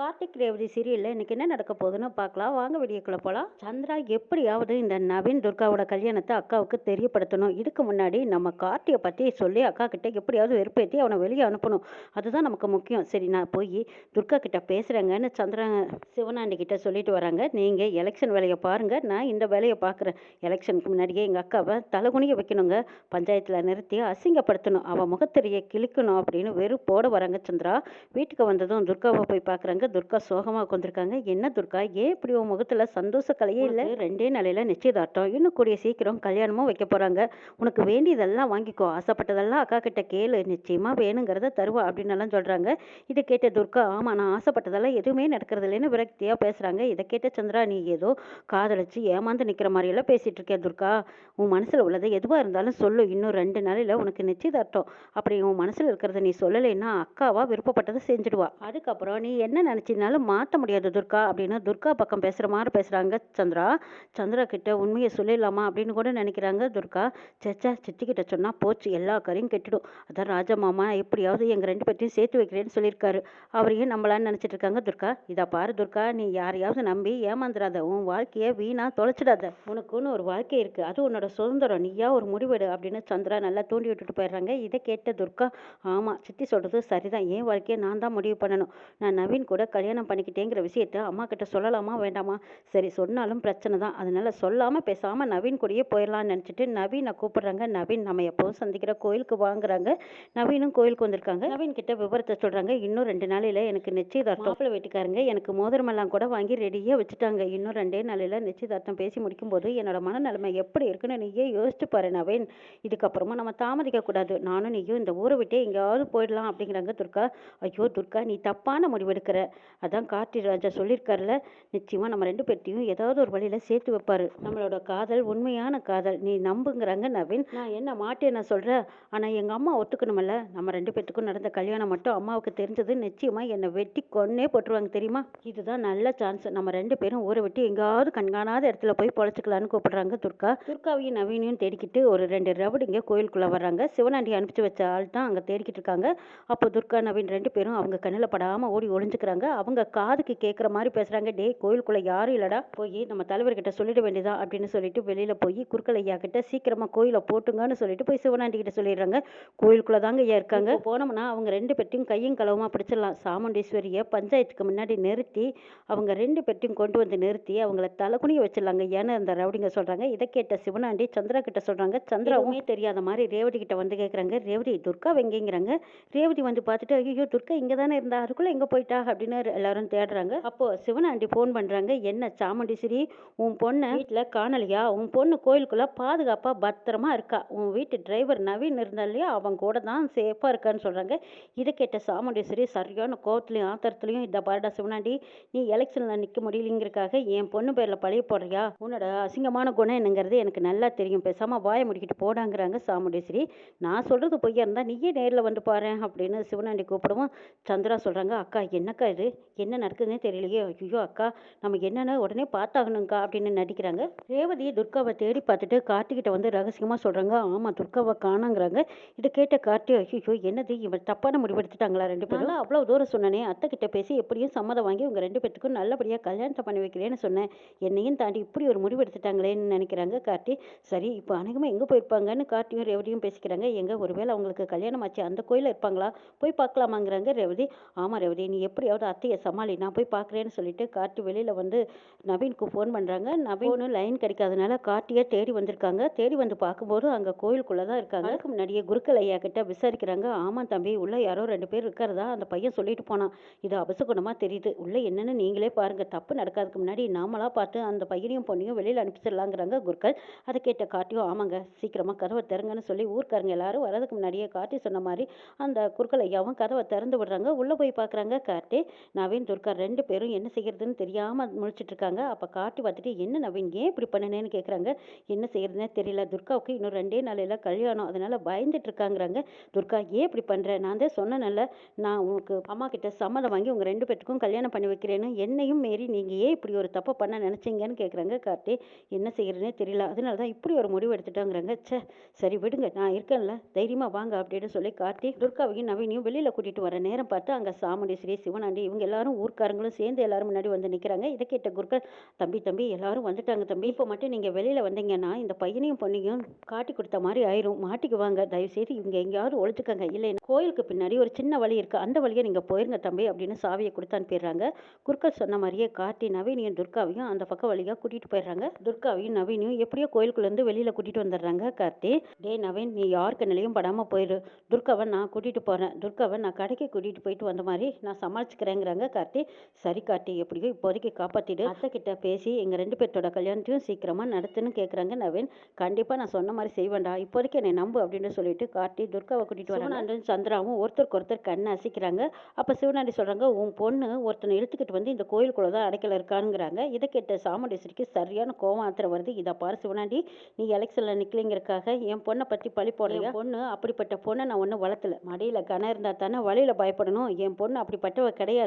கார்த்திக் ரேவதி சீரியலில் இன்னைக்கு என்ன நடக்க போகுதுன்னு பார்க்கலாம். வாங்க வீடியோக்குள்ள போகலாம் சந்திரா எப்படியாவது இந்த நவீன் துர்காவோட கல்யாணத்தை அக்காவுக்கு தெரியப்படுத்தணும். இதுக்கு முன்னாடி நம்ம கார்த்தியை பற்றி சொல்லி அக்கா கிட்டே எப்படியாவது வெறுப்பேற்றி அவனை வெளியே அனுப்பணும். அதுதான் நமக்கு முக்கியம். சரி நான் போய் துர்கா கிட்ட பேசுகிறேங்கன்னு சந்திரா சிவனாண்டி கிட்ட சொல்லிட்டு வராங்க. நீங்கள் எலெக்ஷன் வேலையை பாருங்கள் நான் இந்த வேலையை பார்க்குறேன். எலெக்ஷனுக்கு முன்னாடியே எங்கள் அக்காவை தலைகுனிய வைக்கணுங்க. பஞ்சாயத்தில் நிறுத்தி அசிங்கப்படுத்தணும். அவன் முகத்திரையை கிழிக்கணும் அப்படின்னு வெறுப்போட வராங்க சந்திரா. வீட்டுக்கு வந்ததும் துர்காவை போய் பார்க்குறாங்க. துர்கா சோகமாக உட்காந்துருக்காங்க என்ன துர்கா ஏன் இப்படி உன் முகத்தில் சந்தோஷ கலையே இல்லை? ரெண்டே நாளையில் நிச்சயதார்த்தம். இன்னும் கூடிய சீக்கிரம் கல்யாணமும் வைக்க போகிறாங்க உனக்கு வேண்டியதெல்லாம் வாங்கிக்கோ. ஆசைப்பட்டதெல்லாம் அக்கா கிட்ட கேளு. நிச்சயமாக வேணுங்கிறத தருவா அப்படின்னு எல்லாம் சொல்கிறாங்க இதை கேட்ட துர்கா ஆமாம் நான் ஆசைப்பட்டதெல்லாம் எதுவுமே நடக்கிறது இல்லைன்னு விரக்தியாக பேசுகிறாங்க இதை கேட்ட சந்திரா நீ ஏதோ காதலிச்சு ஏமாந்து நிற்கிற மாதிரியெல்லாம் பேசிகிட்டு இருக்கேன் துர்கா உன் மனசில் உள்ளது எதுவாக இருந்தாலும் சொல்லு. இன்னும் ரெண்டு நாளையில் உனக்கு நிச்சயதார்த்தம். அப்படி உன் மனசில் இருக்கிறத நீ சொல்லலைன்னா அக்காவா விருப்பப்பட்டதை செஞ்சுடுவா. அதுக்கப்புறம் நீ என்ன நினச்சினாலும் மாற்ற முடியாது துர்கா அப்படின்னு துர்கா பக்கம் பேசுகிற மாதிரி பேசுகிறாங்க சந்திரா. சந்திரா கிட்ட உண்மையை சொல்லிடலாமா அப்படின்னு கூட நினைக்கிறாங்க துர்கா. சச்சா சித்தி கிட்ட சொன்னால் போச்சு எல்லா கரையும் கெட்டுடும். அதான் ராஜா மாமா எப்படியாவது எங்கள் ரெண்டு பேர்த்தையும் சேர்த்து வைக்கிறேன்னு சொல்லியிருக்காரு. அவரையும் நம்மளான்னு நினச்சிட்டு இருக்காங்க துர்கா? இதை பாரு துர்கா நீ யாரையாவது நம்பி ஏமாந்துடாத உன் வாழ்க்கையை வீணா தொலைச்சிடாத. உனக்குன்னு ஒரு வாழ்க்கை இருக்குது அது உன்னோட சுதந்திரம். நீயா ஒரு முடிவெடு அப்படின்னு சந்திரா நல்லா தூண்டி விட்டுட்டு போயிடுறாங்க. இதை கேட்ட துர்கா ஆமாம் சித்தி சொல்கிறது சரிதான். என் வாழ்க்கையை நான் தான் முடிவு பண்ணணும். நான் நவீன் கூட கல்யாணம் பண்ணிக்கிட்டேங்கிற விஷயத்த அம்மா கிட்ட சொல்லலாமா வேண்டாமா? சரி சொன்னாலும் பிரச்சனை தான். அதனால சொல்லாமல் பேசாமல் நவீன் கூடயே போயிடலாம்னு நினச்சிட்டு நவீனை கூப்பிடுறாங்க. நவீன் நம்ம எப்போவும் சந்திக்கிற கோயிலுக்கு வாங்குறாங்க. நவீனும் கோயிலுக்கு வந்திருக்காங்க. நவீன் கிட்ட விவரத்தை சொல்கிறாங்க இன்னும் ரெண்டு நாளையில் எனக்கு நிச்சயதார்த்தம். மாப்பிள்ளை வீட்டுக்காரங்க எனக்கு மோதிரமெல்லாம் கூட வாங்கி ரெடியாக வச்சுட்டாங்க. இன்னும் ரெண்டே நாளையில் நிச்சயதார்த்தம் பேசி முடிக்கும்போது என்னோட மனநிலைமை எப்படி இருக்குன்னு நீயே யோசிச்சு பாரு நவீன். இதுக்கப்புறமா நம்ம தாமதிக்க கூடாது. நானும் நீயும் இந்த ஊரை விட்டே எங்கேயாவது போயிடலாம் அப்படிங்கிறாங்க துர்கா. ஐயோ துர்கா நீ தப்பான முடிவெடுக்கிற. அதான் கார்த்தி ராஜா சொல்லியிருக்காருல நிச்சயமாக நம்ம ரெண்டு பேர்த்தையும் ஏதாவது ஒரு வழியில் சேர்த்து வைப்பாரு. நம்மளோட காதல் உண்மையான காதல் நீ நம்புங்கிறாங்க நவீன். நான் என்ன மாட்டேன் நான் சொல்கிறேன் ஆனால் எங்கள் அம்மா ஒத்துக்கணுமில்ல. நம்ம ரெண்டு பேர்த்துக்கும் நடந்த கல்யாணம் மட்டும் அம்மாவுக்கு தெரிஞ்சது நிச்சயமாக என்னை வெட்டி கொன்னே போட்டுருவாங்க தெரியுமா? இதுதான் நல்ல சான்ஸ் நம்ம ரெண்டு பேரும் ஊரை விட்டு எங்காவது கண்காணாத இடத்துல போய் பொழைச்சிக்கலான்னு கூப்பிடுறாங்க துர்கா. துர்காவையும் நவீனையும் தேடிக்கிட்டு ஒரு ரெண்டு ரவுடிங்க கோயிலுக்குள்ளே வர்றாங்க. சிவனாண்டி அனுப்பிச்சு வச்ச ஆள் தான் அங்கே தேடிக்கிட்டு இருக்காங்க. அப்போ துர்கா நவீன் ரெண்டு பேரும் அவங்க கண்ணில் படாமல் ஓடி ஒளிஞ்சுக்கிறாங்க அவங்க காதுக்கு கேட்குற மாதிரி பேசுகிறாங்க டேய் கோயிலுக்குள்ளே யாரும் இல்லடா. போய் நம்ம தலைவர்கிட்ட சொல்லிட வேண்டியதான் அப்படின்னு சொல்லிட்டு வெளியில் போய் குறுக்கல் ஐயா கிட்ட சீக்கிரமாக கோயிலை போட்டுங்கன்னு சொல்லிட்டு போய் சிவனாண்டி கிட்ட சொல்லிடுறாங்க. கோயிலுக்குள்ளே தாங்க ஐயா இருக்காங்க. போனோம்னா அவங்க ரெண்டு பேர்த்தையும் கையும் களவுமா பிடிச்சிடலாம். சாமுண்டீஸ்வரியை பஞ்சாயத்துக்கு முன்னாடி நிறுத்தி அவங்க ரெண்டு பேர்த்தையும் கொண்டு வந்து நிறுத்தி அவங்கள தலைக்குனிய வச்சிடலாங்க ஏன்னு அந்த ரவுடிங்க சொல்கிறாங்க இதை கேட்ட சிவனாண்டி சந்திரா கிட்ட சொல்கிறாங்க சந்திராவுமே தெரியாத மாதிரி ரேவதி கிட்ட வந்து கேட்குறாங்க ரேவதி துர்கா வெங்கங்கிறாங்க. ரேவதி வந்து பார்த்துட்டு ஐயோ துர்கா இங்கே தானே இருந்தா? அதுக்குள்ளே எங்கே போயிட்டா? அப்படின்னு எல்லாரும் தேடுறாங்க. அப்போ சிவனாண்டி ஃபோன் பண்ணுறாங்க என்ன சாமுண்டீஸ்வரி உன் பொண்ணை வீட்டில் காணலையா? உன் பொண்ணு கோயிலுக்குள்ளே பாதுகாப்பாக பத்திரமா இருக்கா? உன் வீட்டு டிரைவர் நவீன் இருந்தா இல்லையா அவன் கூட தான் சேஃபாக இருக்கான்னு சொல்கிறாங்க இதை கேட்ட சாமுண்டீஸ்வரி சரியான கோவத்துலையும் ஆத்திரத்துலையும் இந்த பாருடா சிவனாண்டி நீ எலெக்ஷனில் நிற்க முடியலங்கிறக்காக என் பொண்ணு பேரில் பழைய போடுறியா? உன்னோட அசிங்கமான குணம் என்னங்கிறது எனக்கு நல்லா தெரியும். பேசாமல் வாயை முடிக்கிட்டு போடாங்கிறாங்க சாமுண்டீஸ்வரி நான் சொல்கிறது பொய்யா இருந்தால் நீயே நேரில் வந்து பாரு அப்படின்னு சிவனாண்டி கூப்பிடுவோம் சந்திரா சொல்கிறாங்க அக்கா என்னக்கா இது? என்ன நடக்குதுன்னே தெரியலையே. ஐயோ அக்கா நம்ம என்னென்ன உடனே பார்த்தாகணுங்க்கா அப்படின்னு நடிக்கிறாங்க. ரேவதி துர்காவை தேடி பார்த்துட்டு கார்த்திகிட்ட வந்து ரகசியமாக சொல்கிறாங்க ஆமாம் துர்காவை காணாங்கிறாங்க. இதை கேட்ட கார்த்தி ஐயோ என்னது? இவன் தப்பான முடிவெடுத்துட்டாங்களா ரெண்டு பேரும்? அவ்வளோ தூரம் சொன்னனே. அத்தை கிட்ட பேசி எப்படியும் சம்மதம் வாங்கி உங்கள் ரெண்டு பேத்துக்கும் நல்லபடியாக கல்யாணத்தை பண்ணி வைக்கிறேன்னு சொன்னேன். என்னையும் தாண்டி இப்படி ஒரு முடிவு எடுத்துட்டாங்களேன்னு நினைக்கிறாங்க கார்த்தி. சரி இப்போ அநேகமாக எங்கே போயிருப்பாங்கன்னு கார்த்தியும் ரேவதியும் பேசிக்கிறாங்க. எங்கே ஒருவேளை அவங்களுக்கு கல்யாணம் ஆச்சு அந்த கோயிலில் இருப்பாங்களா? போய் பார்க்கலாமாங்கிறாங்க ரேவதி. ஆமாம் ரேவதி நீ எப்படியாவது அத்தையை சமாளி நான் போய் பார்க்குறேன்னு சொல்லிட்டு கார்த்தி வெளியில் வந்து நவீனுக்கு ஃபோன் பண்ணுறாங்க நவீனு லைன் கிடைக்காதனால கார்த்தியை தேடி வந்திருக்காங்க. தேடி வந்து பார்க்கும்போது அங்கே கோயிலுக்குள்ளே தான் இருக்காங்க. அதுக்கு முன்னாடியே குருக்கள் ஐயா கிட்ட விசாரிக்கிறாங்க. ஆமாம் தம்பி உள்ளே யாரோ ரெண்டு பேர் இருக்கிறதா? அந்த பையன் சொல்லிட்டு போனான். இது அபசகுணமாக தெரியுது. உள்ளே என்னன்னு நீங்களே பாருங்க. தப்பு நடக்காதுக்கு முன்னாடி நாமளா பார்த்து அந்த பையனையும் பொண்ணையும் வெளியில் அனுப்பிச்சிடலாங்கிறாங்க குருக்கள் அதை கேட்ட கார்த்தியும் ஆமாங்க சீக்கிரமாக கதவை திறங்கன்னு சொல்லி ஊர்க்காரங்க எல்லாரும் வரதுக்கு முன்னாடியே கார்த்தி சொன்ன மாதிரி அந்த குறுக்கல் ஐயாவும் கதவை திறந்து விடுறாங்க. உள்ளே போய் பார்க்குறாங்க கார்த்தி. நவீன் துர்கா ரெண்டு பேரும் என்ன செய்கிறதுன்னு தெரியாமல் முழிச்சிட்டு இருக்காங்க அப்போ காட்டி பார்த்துட்டு என்ன நவீன் ஏன் இப்படி பண்ணனேன்னு கேட்குறாங்க என்ன செய்கிறதுனே தெரியல. துர்காவுக்கு இன்னும் ரெண்டே நாளையில் கல்யாணம். அதனால பயந்துட்டு இருக்காங்கிறாங்க துர்கா ஏன் இப்படி பண்ணுற நான் தான் சொன்னனால. நான் உனக்கு அம்மா கிட்ட சம்மதம் வாங்கி உங்கள் ரெண்டு பேத்துக்கும் கல்யாணம் பண்ணி வைக்கிறேன்னு என்னையும் மீறி நீங்கள் ஏன் இப்படி ஒரு தப்பை பண்ண நினச்சிங்கன்னு கேட்குறாங்க கார்த்தி. என்ன செய்கிறதுனே தெரியல. அதனால தான் இப்படி ஒரு முடிவு எடுத்துட்டாங்கிறாங்க. சே சரி விடுங்க. நான் இருக்கேன்ல. தைரியமாக வாங்க அப்படின்னு சொல்லி கார்த்தி துர்காவையும் நவீனையும் வெளியில் கூட்டிகிட்டு வர நேரம் பார்த்து அங்கே சாமுண்டேஸ்வரி சிவனாண்டி சிவனாண்டி இவங்க எல்லாரும் ஊர்க்காரங்களும் சேர்ந்து எல்லாரும் முன்னாடி வந்து நிற்கிறாங்க இதை கேட்ட குருக்கள் தம்பி தம்பி எல்லாரும் வந்துட்டாங்க தம்பி. இப்போ மட்டும் நீங்கள் வெளியில் வந்தீங்கன்னா இந்த பையனையும் பொண்ணையும் காட்டி கொடுத்த மாதிரி ஆயிரும். மாட்டிக்குவாங்க தயவுசெய்து இவங்க எங்கேயாவது ஒழிச்சுக்கங்க இல்லை கோயிலுக்கு பின்னாடி ஒரு சின்ன வழி இருக்குது அந்த வழியை நீங்கள் போயிருங்க தம்பி அப்படின்னு சாவியை கொடுத்து அனுப்பிடுறாங்க குருக்கள் சொன்ன மாதிரியே கார்த்தி நவீனியும் துர்காவையும் அந்த பக்கம் வழியாக கூட்டிகிட்டு போயிடுறாங்க. துர்காவையும் நவீனியும் எப்படியோ கோயிலுக்குள்ளேருந்து வெளியில் கூட்டிகிட்டு வந்துடுறாங்க கார்த்தி. டே நவீன் நீ யார் நிலையும் படாமல் போயிடு துர்காவை நான் கூட்டிகிட்டு போகிறேன் துர்காவை நான் கடைக்கு கூட்டிகிட்டு போயிட்டு வந்த மாதிரி நான் சமாளிச்சுக்கிறேங்கிறாங்க கார்த்தி சரி கார்த்தி எப்படியோ இப்போதைக்கு காப்பாற்றிடு அத்தை கிட்ட பேசி எங்கள் ரெண்டு பேர்த்தோட கல்யாணத்தையும் சீக்கிரமாக நடத்துன்னு கேட்குறாங்க நவீன். கண்டிப்பாக நான் சொன்ன மாதிரி செய்வேன்டா. இப்போதைக்கு என்னை நம்பு அப்படின்னு சொல்லிட்டு கார்த்தி துர்காவை கூட்டிகிட்டு வராங்க. சந்திராவும் ஒருத்தருக்கு ஒருத்தர் கண்ணை அசிக்கிறாங்க. அப்போ சிவனாண்டி சொல்கிறாங்க உன் பொண்ணு ஒருத்தனை இழுத்துக்கிட்டு வந்து இந்த கோயிலுக்குள்ளே தான் அடைக்கல இருக்கானுங்கிறாங்க இதை கேட்ட சாமுண்டேஸ்வரிக்கு சரியான கோவம் ஆத்திரம் வருது. இதை பாரு சிவனாண்டி நீ எலெக்ஷனில் நிற்கலைங்கிறக்காக என் பொண்ணை பற்றி பழி போடலையா? பொண்ணு அப்படிப்பட்ட பொண்ணை நான் ஒன்றும் வளர்த்தல. மடியில் கணம் இருந்தால் தானே வழியில் பயப்படணும். என் பொண்ணு அப்படிப்பட்டவ கிடையாது.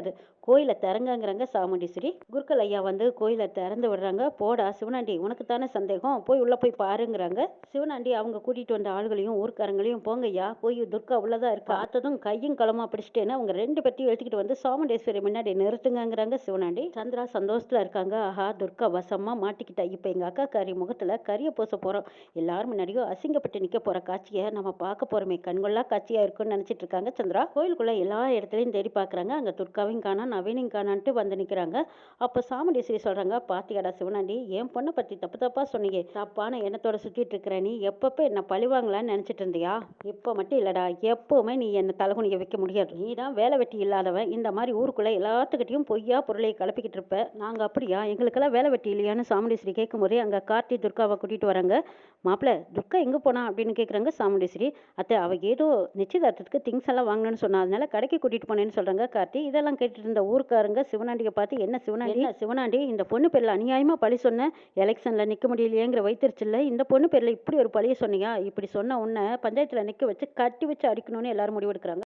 கோயிலை திறங்கங்கிறாங்க சாமுண்டீஸ்வரி. குருக்கள் ஐயா வந்து கோயிலை திறந்து விடுறாங்க. போடா சிவனாண்டி உனக்கு தானே சந்தேகம். போய் உள்ளே போய் பாருங்கிறாங்க. சிவனாண்டி அவங்க கூட்டிகிட்டு வந்த ஆளுகளையும் ஊர்க்காரங்களையும் போங்கய்யா. போய் துர்கா உள்ளதா இருக்கு. பார்த்ததும் கையும் களமா பிடிச்சிட்டேன்னு அவங்க ரெண்டு பேர்த்தையும் எடுத்துக்கிட்டு வந்து சாமுண்டேஸ்வரி முன்னாடி நிறுத்துங்கங்கிறாங்க சிவனாண்டி. சந்திரா சந்தோஷத்துல இருக்காங்க. ஆஹா துர்கா வசமா மாட்டிக்கிட்டா. இப்போ எங்கள் அக்கா கறி முகத்தில் கறியை பூச போகிறோம் எல்லாரும் முன்னாடியும் அசிங்கப்பட்டு நிற்க போகிற காட்சியை நம்ம பார்க்க போகிறோமே கண்கொள்ளா காட்சியாக இருக்கும்னு நினச்சிட்டு இருக்காங்க சந்திரா. கோயிலுக்குள்ளே எல்லா இடத்துலையும் தேடி பார்க்குறாங்க. அங்கே துர்காவையும் காணா நவீனிங் காணான்ட்டு வந்து நிற்கிறாங்க அப்போ சாமுண்டீஸ்வரி சொல்கிறாங்க பாத்தியாடா சிவனாண்டி என் பொண்ணை பற்றி தப்பு தப்பாக சொன்னீங்க. தப்பான எண்ணத்தோட சுற்றிட்டு இருக்கிற நீ எப்பப்போ என்னை பழிவாங்களான்னு நினச்சிட்டு இருந்தியா இப்போ மட்டும் இல்லைடா எப்போவுமே நீ என்னை தலைகுனிய வைக்க முடியாது. நீ தான் வேலை வெட்டி இல்லாதவன். இந்த மாதிரி ஊருக்குள்ளே எல்லாத்துக்கிட்டையும் பொய்யா பொருளை கலப்பிக்கிட்டு இருப்ப. நாங்கள் அப்படியா? எங்களுக்கெல்லாம் வேலை வெட்டி இல்லையான்னு சாமுண்டீஸ்வரி கேட்கும் போதே அங்கே கார்த்தி துர்காவை கூட்டிகிட்டு வராங்க. மாப்பிள்ள துர்கா எங்கே போனா? அப்படின்னு கேட்குறாங்க சாமுண்டீஸ்வரி அத்தை அவள் ஏதோ நிச்சயதார்த்தத்துக்கு திங்ஸ் எல்லாம் வாங்கணும்னு சொன்னா அதனால கடைக்கு கூட்டிகிட்டு போனேன்னு சொல்கிறாங்க கார்த்தி. இதெல்லாம் கேட்டுட்டு இருந்த ஊருக்காரங்க சிவனாண்டியை பார்த்து என்ன சிவனாண்டி? சிவனாண்டி? இந்த பொண்ணு பேரில் அநியாயமாக பழி சொன்ன? எலெக்ஷனில் நிற்க முடியலையேங்கிற வைத்திருச்சில்ல இந்த பொண்ணு பேரில் இப்படி ஒரு பழியை சொன்னியா? இப்படி சொன்ன உன்னை பஞ்சாயத்தில் நிற்க வச்சு கட்டி வச்சு அடிக்கணும்னு எல்லாரும் முடிவெடுக்கிறாங்க.